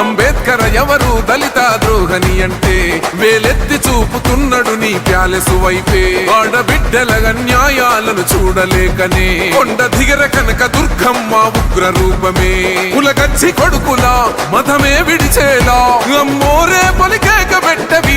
అంబేద్కర్ ఎవరు దళిత ద్రోహని అంటే వేలెత్తి చూపుతున్నాడు నీ ప్యాలెసు వైపే. ఆడబిడ్డల అన్యాయాలను చూడలేకనే. కొండ దిగర కనక దుర్గమ్మ ఉగ్ర రూపమే కులగచ్చి కొడుకులా మతమే విడిచేలా. అమ్మోరే పలికేక పెట్టవి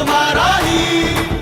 तुम्हारा ही।